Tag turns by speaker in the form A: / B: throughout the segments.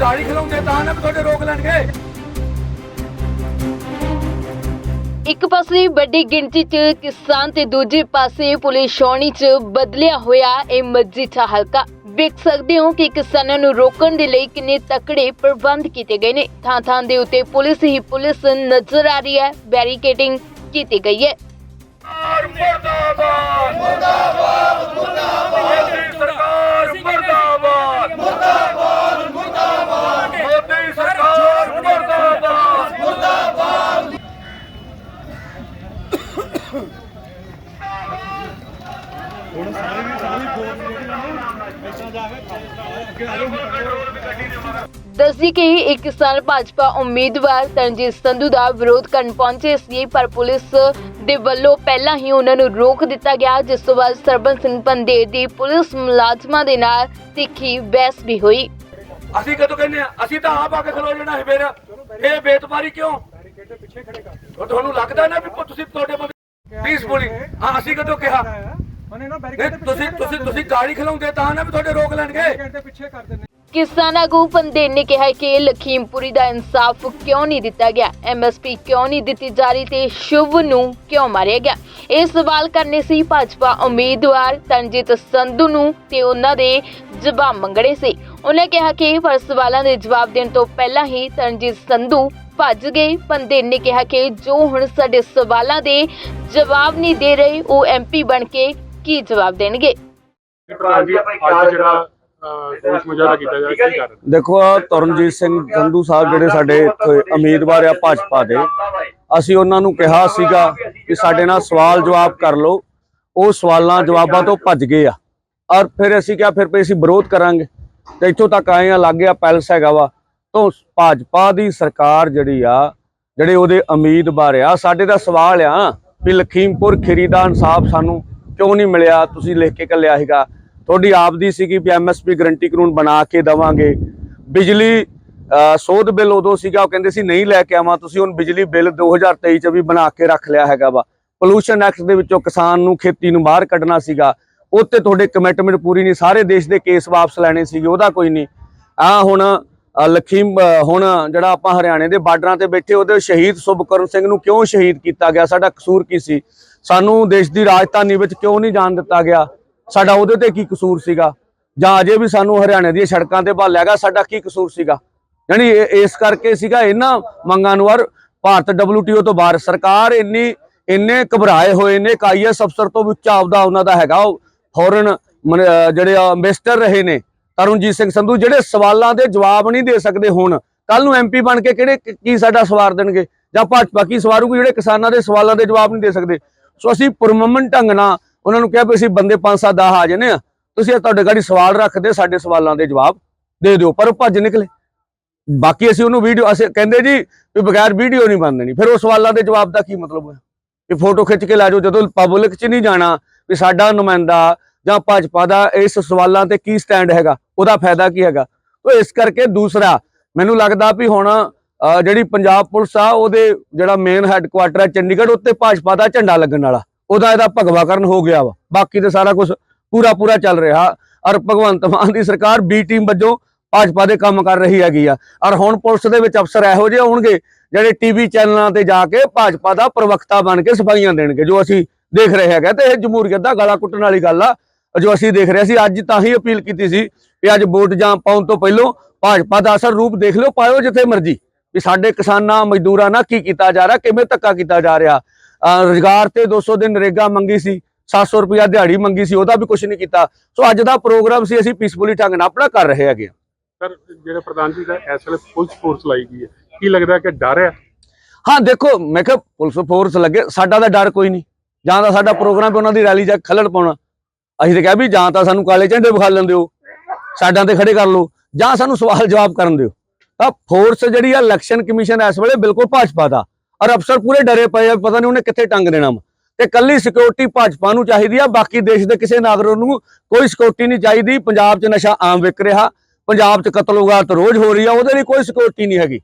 A: ਗਾੜੀ ਖਲਾਉਂਦੇ ਤਾਂ ਨਾ ਤੁਹਾਡੇ ਰੋਕ ਲੈਣਗੇ।
B: ਇੱਕ ਪਾਸੇ ਵੱਡੀ ਗਿਣਤੀ 'ਚ ਕਿਸਾਨ ਤੇ ਦੂਜੇ ਪਾਸੇ ਪੁਲਿਸ ਛਾਉਣੀ 'ਚ ਬਦਲਿਆ ਹੋਇਆ ਇਹ ਮਜੀਠਾ ਹਲਕਾ। ਵੇਖ ਸਕਦੇ ਹੋ ਕਿ ਕਿਸਾਨਾਂ ਨੂੰ ਰੋਕਣ ਦੇ ਲਈ ਕਿੰਨੇ ਤਕੜੇ ਪ੍ਰਬੰਧ ਕੀਤੇ ਗਏ ਨੇ। ਥਾਂ ਥਾਂ ਦੇ ਉੱਤੇ ਪੁਲਿਸ ਹੀ ਪੁਲਿਸ ਨਜ਼ਰ ਆ ਰਹੀ ਹੈ। ਬੈਰੀਕੇਡਿੰਗ ਕੀਤੀ ਗਈ ਹੈ।
A: ਮੁਰਦਾਬਾਦ! ਮੁਰਦਾਬਾਦ! ਮੁਰਦਾਬਾਦ! ਸਰਕਾਰ ਮੁਰਦਾਬਾਦ ਮੁਰਦਾਬਾਦ ਮੁਰਦਾਬਾਦ ਮੋਦੀ ਸਰਕਾਰ ਮੁਰਦਾਬਾਦ
B: ਦੱਸੀ ਕਿ ਇੱਕ ਕਿਸਾਨ ਭਾਜਪਾ ਉਮੀਦਵਾਰ ਤਰਨਜੀਤ ਸੰਧੂ ਦਾ ਵਿਰੋਧ ਕਰਨ ਪਹੁੰਚੇ ਸੀ, ਪਰ ਪੁਲਿਸ ਦੇ ਵੱਲੋਂ ਪਹਿਲਾਂ ਹੀ ਉਹਨਾਂ ਨੂੰ ਰੋਕ ਦਿੱਤਾ ਗਿਆ, ਜਿਸ ਤੋਂ ਬਾਅਦ ਸਰਬਨ ਸਿੰਘ ਪੰਦੇਰ ਦੀ ਪੁਲਿਸ ਮੁਲਾਜ਼ਮਾਂ ਦੇ ਨਾਲ ਤਿੱਖੀ ਬਹਿਸ ਵੀ ਹੋਈ।
A: ਅਸੀਂ ਕਦੋਂ ਕਹਿੰਦੇ ਆ ਅਸੀਂ ਤਾਂ ਆਪ ਆ ਕੇ ਖਲੋ ਜਾਣਾ ਫਿਰ। ਇਹ ਬੇਤਮਾਰੀ ਕਿਉਂ? ਤੁਹਾਨੂੰ ਲੱਗਦਾ ਨਾ ਵੀ ਤੁਸੀਂ ਤੁਹਾਡੇ ਪੀਸਫੁਲੀ ਅਸੀਂ ਕਦੋਂ ਕਿਹਾ?
C: ਨਾ
A: ਨਹੀਂ,
C: ਬੈਰੀਕੇਡ
A: ਤੁਸੀਂ ਤੁਸੀਂ ਤੁਸੀਂ ਗਾੜੀ ਖਲਾਉਂਦੇ ਤਾਂ ਨਾ ਵੀ ਤੁਹਾਡੇ ਰੋਕ ਲੈਣਗੇ।
C: ਦੇ ਪਿੱਛੇ ਕਰ ਦਿੰਦੇ
B: ਕਿਸਾਨ ਆਗੂ ਪੰਦੇਰ ਨੇ ਕਿਹਾ ਕਿ ਲਖੀਮਪੁਰੀ ਦਾ ਇਨਸਾਫ ਕਿਉਂ ਨਹੀਂ ਦਿੱਤਾ ਗਿਆ? ਐਮਐਸਪੀ ਕਿਉਂ ਨਹੀਂ ਦਿੱਤੀ ਜਾ ਰਹੀ ਤੇ ਸ਼ੁਭ ਨੂੰ ਕਿਉਂ ਮਾਰਿਆ ਗਿਆ? ਇਹ ਸਵਾਲ ਕਰਨੇ ਸੀ ਭਾਜਪਾ ਉਮੀਦਵਾਰ ਤਨਜੀਤ ਸੰਧੂ ਨੂੰ ਤੇ ਉਹਨਾਂ ਦੇ ਜਵਾਬ ਮੰਗਣੇ ਸੀ। ਉਹਨੇ ਕਿਹਾ ਕਿ ਪਰ ਸਵਾਲਾਂ ਦੇ ਜਵਾਬ ਦੇਣ ਤੋਂ ਪਹਿਲਾਂ ਹੀ ਤਨਜੀਤ ਸੰਧੂ ਭੱਜ ਗਏ। ਪੰਦੇਰ ਨੇ ਕਿਹਾ ਕਿ ਜੋ ਹੁਣ ਸਾਡੇ ਸਵਾਲਾਂ ਦੇ ਜਵਾਬ ਨਹੀਂ ਦੇ ਰਹੇ ਉਹ ਐਮਪੀ ਬਣ ਕੇ ਕੀ ਜਵਾਬ ਦੇਣਗੇ?
D: ਪ੍ਰਧਾਨ ਜੀ ਅੱਜ ਜਿਹੜਾ ਅਹ, ਰੋਸ ਮੁਜ਼ਾਹਰਾ ਕੀਤਾ ਜਾ ਰਿਹਾ ਕੀ ਕਾਰਨ?
E: ਦੇਖੋ ਤਰਨਜੀਤ ਸਿੰਘ ਸੰਧੂ ਸਾਹਿਬ ਜਿਹੜੇ ਸਾਡੇ ਇੱਥੇ ਉਮੀਦਵਾਰ ਆ ਭਾਜਪਾ ਦੇ ਅਸੀਂ ਉਹਨਾਂ ਨੂੰ ਕਿਹਾ ਸੀਗਾ ਕਿ ਸਾਡੇ ਨਾਲ ਸਵਾਲ ਜਵਾਬ ਕਰ ਲਓ। ਉਹ ਸਵਾਲਾਂ ਜਵਾਬਾਂ ਤੋਂ ਭੱਜ ਗਏ ਆ। ਔਰ ਫਿਰ ਅਸੀਂ ਕਿਹਾ ਫਿਰ ਵੀ ਅਸੀਂ ਵਿਰੋਧ ਕਰਾਂਗੇ। ਤੇ ਇੱਥੋਂ ਤੱਕ ਆਏ ਆ ਲੱਗ ਗਿਆ ਪੈਲਸ ਹੈਗਾ ਵਾ। ਤੋਂ ਭਾਜਪਾ ਦੀ ਸਰਕਾਰ ਜਿਹੜੀ ਆ ਜਿਹੜੇ ਉਹਦੇ ਉਮੀਦਵਾਰ ਆ ਸਾਡੇ ਦਾ ਸਵਾਲ ਆ ਵੀ ਲਖੀਮਪੁਰ ਖੀਰੀ ਦਾ ਇਨਸਾਫ ਸਾਨੂੰ ਕਿਉਂ ਨਹੀਂ ਮਿਲਿਆ? ਤੁਸੀਂ ਲਿਖ ਕੇ ਕੱਲਿਆ ਹੈਗਾ ਤੁਹਾਡੀ ਆਪ ਦੀ ਸੀਗੀ ਵੀ ਐਮਐਸਪੀ ਗਰੰਟੀ ਕਾਨੂੰਨ ਬਣਾ ਕੇ ਦਵਾਂਗੇ। ਬਿਜਲੀ ਅਹ, ਸੋਧ ਬਿੱਲ ਉਦੋਂ ਸੀਗਾ ਉਹ ਕਹਿੰਦੇ ਸੀ ਨਹੀਂ ਲੈ ਕੇ ਆਵਾਂ। ਤੁਸੀਂ ਹੁਣ ਬਿਜਲੀ ਬਿੱਲ 2023 ਚ ਵੀ ਬਣਾ ਕੇ ਰੱਖ ਲਿਆ ਹੈਗਾ ਵਾ। ਪੋਲੂਸ਼ਨ ਐਕਟ ਦੇ ਵਿੱਚੋਂ ਕਿਸਾਨ ਨੂੰ ਖੇਤੀ ਨੂੰ ਬਾਹਰ ਕੱਢਣਾ ਸੀਗਾ। ਉੱਤੇ ਤੁਹਾਡੇ ਕਮਿਟਮੈਂਟ ਪੂਰੀ ਨਹੀਂ ਸਾਰੇ ਦੇਸ਼ ਦੇ ਕੇਸ ਵਾਪਸ ਲੈਣੇ ਸੀਗੇ ਉਹਦਾ ਕੋਈ ਨਹੀਂ। ਆ ਹੁਣ ਅਹ, ਲਖੀਮ ਹੁਣ ਜਿਹੜਾ ਆਪਾਂ ਹਰਿਆਣੇ ਦੇ ਬਾਰਡਰਾਂ ਤੇ ਬੈਠੇ ਉਹਦੇ ਸ਼ਹੀਦ ਸੁਭਕਰਨ ਸਿੰਘ ਨੂੰ ਕਿਉਂ ਸ਼ਹੀਦ ਕੀਤਾ ਗਿਆ? ਸਾਡਾ ਕਸੂਰ ਕੀ ਸੀ? ਸਾਨੂੰ ਦੇਸ਼ ਦੀ ਰਾਜਧਾਨੀ ਵਿੱਚ ਕਿਉਂ ਨਹੀਂ ਜਾਣ ਦਿੱਤਾ ਗਿਆ? ਸਾਡਾ ਉਹਦੇ ਤੇ ਕੀ ਕਸੂਰ ਸੀਗਾ? ਜਾਂ ਅਜੇ ਵੀ ਸਾਨੂੰ ਹਰਿਆਣੇ ਦੀਆਂ ਸੜਕਾਂ ਤੇ ਭਾਲਿਆ ਗਿਆ ਸਾਡਾ ਕੀ ਕਸੂਰ ਸੀਗਾ? ਯਾਨੀ ਇਸ ਕਰਕੇ ਸੀਗਾ ਇਹਨਾਂ ਮੰਗਾਂ ਨੂੰ ਔਰ ਭਾਰਤ WTO ਤੋਂ ਬਾਹਰ ਸਰਕਾਰ ਇੰਨੀ ਇੰਨੇ ਘਬਰਾਏ ਹੋਏ ਨੇ ਕਿ ਆਈਐਸ ਅਫਸਰ ਤੋਂ ਵੀ ਉੱਚਾ ਆਪਦਾ ਉਹਨਾਂ ਦਾ ਹੈਗਾ ਉਹ ਫੋਰਨ ਜਿਹੜੇ ਮਿਸਟਰ ਰਹੇ ਨੇ ਤਰੁਣਜੀਤ ਸਿੰਘ ਸੰਧੂ ਜਿਹੜੇ ਸਵਾਲਾਂ ਦੇ ਜਵਾਬ ਨਹੀਂ ਦੇ ਸਕਦੇ ਹੁਣ ਕੱਲ ਨੂੰ ਐਮਪੀ ਬਣ ਕੇ ਕਿਹੜੇ ਕੀ ਸਾਡਾ ਸਵਾਰ ਦੇਣਗੇ? ਜਾਂ ਭਾਜਪਾ ਕੀ ਸਵਾਰੂਗੀ ਜਿਹੜੇ ਕਿਸਾਨਾਂ ਦੇ ਸਵਾਲਾਂ ਦੇ ਜਵਾਬ ਨਹੀਂ ਦੇ ਸਕਦੇ। ਸੋ ਅਸੀਂ ਪੁਰਮਮਨ ਢੰਗ ਨਾਲ ਉਹਨਾਂ ਨੂੰ ਕਿਹਾ ਵੀ ਅਸੀਂ ਬੰਦੇ 5-7 10 ਆ ਜਨੇ ਆ ਤੁਸੀਂ ਤੁਹਾਡੇ ਗਾੜੀ ਸਵਾਲ ਰੱਖਦੇ, ਸਾਡੇ ਸਵਾਲਾਂ ਦੇ ਜਵਾਬ ਦੇ ਦਿਓ, ਪਰ ਉਹ ਭੱਜ ਨਿਕਲੇ। ਬਾਕੀ ਅਸੀਂ ਉਹਨੂੰ ਵੀਡੀਓ ਅਸੀਂ ਕਹਿੰਦੇ ਜੀ ਵੀ ਬਗੈਰ ਵੀਡੀਓ ਨਹੀਂ ਬਣ ਦੇਣੀ। ਫਿਰ ਉਹ ਸਵਾਲਾਂ ਦੇ ਜਵਾਬ ਦਾ ਕੀ ਮਤਲਬ ਹੋਇਆ? ਵੀ ਫੋਟੋ ਖਿੱਚ ਕੇ ਲੈ ਜਾਓ, ਜਦੋਂ ਪਬਲਿਕ 'ਚ ਨਹੀਂ ਜਾਣਾ, ਵੀ ਸਾਡਾ ਨੁਮਾਇੰਦਾ ਜਾਂ ਭਾਜਪਾ ਦਾ ਇਸ ਸਵਾਲਾਂ ਤੇ ਕੀ ਸਟੈਂਡ ਹੈਗਾ ਉਹਦਾ ਫਾਇਦਾ ਕੀ ਹੈਗਾ? ਉਹ ਇਸ ਕਰਕੇ ਦੂਸਰਾ ਮੈਨੂੰ ਲੱਗਦਾ ਵੀ ਹੁਣ ਅਹ, ਜਿਹੜੀ ਪੰਜਾਬ ਪੁਲਿਸ ਆ ਉਹਦੇ ਜਿਹੜਾ ਮੇਨ ਹੈੱਡਕੁਆਟਰ ਹੈ ਚੰਡੀਗੜ੍ਹ ਉੱਤੇ ਭਾਜਪਾ ਦਾ ਝੰਡਾ ਲੱਗਣ ਵਾਲਾ। ਉਹਦਾ ਇਹਦਾ ਭਗਵਾਕਰਨ ਹੋ ਗਿਆ ਵਾ। ਬਾਕੀ ਤੇ ਸਾਰਾ ਕੁਝ ਪੂਰਾ ਪੂਰਾ ਚੱਲ ਰਿਹਾ। ਔਰ ਭਗਵੰਤ ਮਾਨ ਦੀ ਸਰਕਾਰ ਬੀ ਟੀਮ ਵੱਜੋਂ ਭਾਜਪਾ ਦੇ ਕੰਮ ਕਰ ਰਹੀ ਹੈਗੀ ਆ। ਔਰ ਹੁਣ ਪੁਲਿਸ ਦੇ ਵਿੱਚ ਅਫਸਰ ਇਹੋ ਜਿਹੇ ਹੋਣਗੇ ਜਿਹੜੇ ਟੀਵੀ ਚੈਨਲਾਂ ਤੇ ਜਾ ਕੇ ਭਾਜਪਾ ਦਾ ਪ੍ਰਵਕਤਾ ਬਣ ਕੇ ਸਫਾਈਆਂ ਦੇਣਗੇ ਜੋ ਅਸੀਂ ਦੇਖ ਰਹੇ ਹੈਗੇ ਤੇ ਇਹ ਜਮਹੂਰੀਅਤ ਦਾ ਗਲਾ ਕੁੱਟਣ ਵਾਲੀ ਗੱਲ ਆ। ਜੋ ਅਸੀਂ ਦੇਖ ਰਹੇ ਸੀ ਅੱਜ ਤਾਂ ਹੀ ਅਪੀਲ ਕੀਤੀ ਸੀ ਕਿ ਅੱਜ ਵੋਟ ਜਾਂ ਪਾਉਣ ਤੋਂ ਪਹਿਲਾਂ ਭਾਜਪਾ ਦਾ ਅਸਲ ਰੂਪ ਦੇਖ ਲਿਓ ਪਾਇਓ ਜਿੱਥੇ ਮਰਜ਼ੀ। ਵੀ ਸਾਡੇ ਕਿਸਾਨਾਂ ਮਜ਼ਦੂਰਾਂ ਨਾਲ ਕੀ ਕੀਤਾ ਜਾ ਰਿਹਾ ਕਿਵੇਂ ਧੱਕਾ ਕੀਤਾ ਜਾ ਰਿਹਾ। ਰੁਜ਼ਗਾਰ ਤੇ 200 ਦਿਨ ਨਰੇਗਾ ਮੰਗੀ ਸੀ 700 ਰੁਪਇਆ ਦਿਹਾੜੀ ਮੰਗੀ ਸੀ ਉਹਦਾ ਵੀ ਕੁਝ ਨਹੀਂ ਕੀਤਾ। ਸੋ ਅੱਜ ਦਾ ਪ੍ਰੋਗਰਾਮ ਸੀ ਅਸੀਂ ਪੀਸਫੁਲੀ ਢੰਗ ਨਾਲ ਆਪਣਾ ਕਰ ਰਹੇ ਹੈਗੇ
D: ਸਰ ਜਿਹੜੇ ਪ੍ਰਧਾਨ ਜੀ ਦਾ ਇਸ ਵੇਲੇ ਪੁਲਿਸ ਫੋਰਸ ਲਾਈ ਗਈ ਹੈ ਕੀ ਲੱਗਦਾ ਕਿ ਡਰ ਹੈ?
E: ਹਾਂ ਦੇਖੋ ਮੈਂ ਕਿਹਾ ਪੁਲਿਸ ਫੋਰਸ ਲੱਗੇ ਸਾਡਾ ਤਾਂ ਡਰ ਕੋਈ ਨਹੀਂ। ਜਾਂ ਤਾਂ ਸਾਡਾ ਪ੍ਰੋਗਰਾਮ ਤੇ ਉਹਨਾਂ ਦੀ ਰੈਲੀ ਜਾ ਖੱਲੜ ਪਾਉਣਾ। ਅਸੀਂ ਤਾਂ ਕਿਹਾ ਵੀ ਜਾਂ ਤਾਂ ਸਾਨੂੰ ਕਾਲੇ ਝੰਡੇ ਵਿਖਾ ਲੈਣ ਦਿਓ ਸਾਡਾਂ ਤੇ ਖੜੇ ਕਰ ਲਓ, ਜਾਂ ਸਾਨੂੰ ਸਵਾਲ ਜਵਾਬ ਕਰਨ ਦਿਓ। ਤਾਂ ਫੋਰਸ ਜਿਹੜੀ ਆ ਇਲੈਕਸ਼ਨ ਕਮਿਸ਼ਨ ਇਸ ਵੇਲੇ ਬਿਲਕੁਲ ਭਾਜਪਾ ਦਾ। ਔਰ ਅਫਸਰ ਪੂਰੇ ਡਰੇ ਪਏ ਆ, ਪਤਾ ਨਹੀਂ ਉਹਨੇ ਕਿੱਥੇ ਟੰਗ ਦੇਣਾ ਵਾ। ਤੇ ਕੱਲੀ ਸਿਕਿਉਰਿਟੀ ਭਾਜਪਾ ਨੂੰ ਚਾਹੀਦੀ ਆ, ਬਾਕੀ ਦੇਸ਼ ਦੇ ਕਿਸੇ ਨਾਗਰਿਕ ਨੂੰ ਕੋਈ ਸਿਕਿਉਰਿਟੀ ਨਹੀਂ ਚਾਹੀਦੀ। ਪੰਜਾਬ 'ਚ ਨਸ਼ਾ ਆਮ ਵਿਕ ਰਿਹਾ, ਪੰਜਾਬ 'ਚ ਕਤਲੋਗਾਤ ਰੋਜ਼ ਹੋ ਰਹੀ ਆ, ਉਹਦੇ ਲਈ ਕੋਈ ਸਿਕਿਉਰਿਟੀ ਨਹੀਂ ਹੈਗੀ।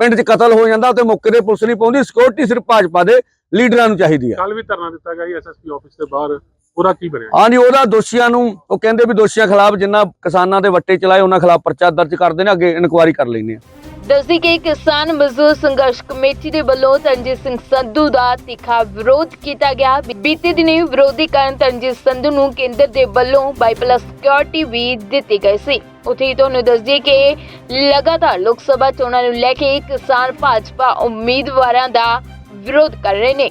E: ਪਿੰਡ 'ਚ ਕਤਲ ਹੋ ਜਾਂਦਾ ਤੇ ਮੌਕੇ ਤੇ ਪੁਲਿਸ ਨਹੀਂ ਪਹੁੰਚਦੀ ਸਿਕਿਉਰਿਟੀ ਸਿਰਫ ਭਾਜਪਾ ਦੇ ਲੀਡਰਾਂ ਨੂੰ ਚਾਹੀਦੀ ਆ।
D: ਕੱਲ ਵੀ ਧਰਨਾ ਦਿੱਤਾ ਗਿਆ ਐਸਐਸਪੀ ਆਫਿਸ ਦੇ ਬਾਹਰ। ਉਹਦਾ ਕੀ ਬਣਿਆ?
E: ਹਾਂਜੀ ਉਹਦਾ ਦੋਸ਼ੀਆਂ ਨੂੰ ਉਹ ਕਹਿੰਦੇ ਵੀ ਦੋਸ਼ੀਆਂ ਖਿਲਾਫ ਜਿੰਨਾ ਕਿਸਾਨਾਂ ਦੇ ਵੱਟੇ ਚਲਾਏ ਉਹਨਾਂ ਖਿਲਾਫ ਪਰਚਾ ਦਰਜ ਕਰਦੇ ਨੇ ਅੱਗੇ ਇਨਕੁਆਇਰੀ ਕਰ ਲੈਂਦੇ ਆ।
B: ਦੱਸਦੀ ਕਿ ਕਿਸਾਨ ਮਜ਼ਦੂਰ ਸੰਘਰਸ਼ ਕਮੇਟੀ ਦੇ ਵੱਲੋਂ ਤਨਜੀਤ ਸਿੰਘ ਸੰਧੂ ਦਾ ਤਿੱਖਾ ਵਿਰੋਧ ਕੀਤਾ ਗਿਆ। ਬੀਤੇ ਦਿਨੀ ਵਿਰੋਧੀ ਕਾਰਨ ਤਨਜੀਤ ਸੰਧੂ ਨੂੰ ਕੇਂਦਰ ਦੇ ਵੱਲੋਂ ਬਾਈਪਲਸ ਸਿਕਿਉਰਿਟੀ ਵੀ ਦਿੱਤੀ ਗਈ ਸੀ। ਉੱਥੇ ਤੁਹਾਨੂੰ ਦੱਸ ਦਈਏ ਕਿ ਲਗਾਤਾਰ ਲੋਕ ਸਭਾ ਚੋਣਾਂ ਨੂੰ ਲੈ ਕੇ ਕਿਸਾਨ ਭਾਜਪਾ ਉਮੀਦਵਾਰਾਂ ਦਾ ਵਿਰੋਧ ਕਰ ਰਹੇ ਨੇ।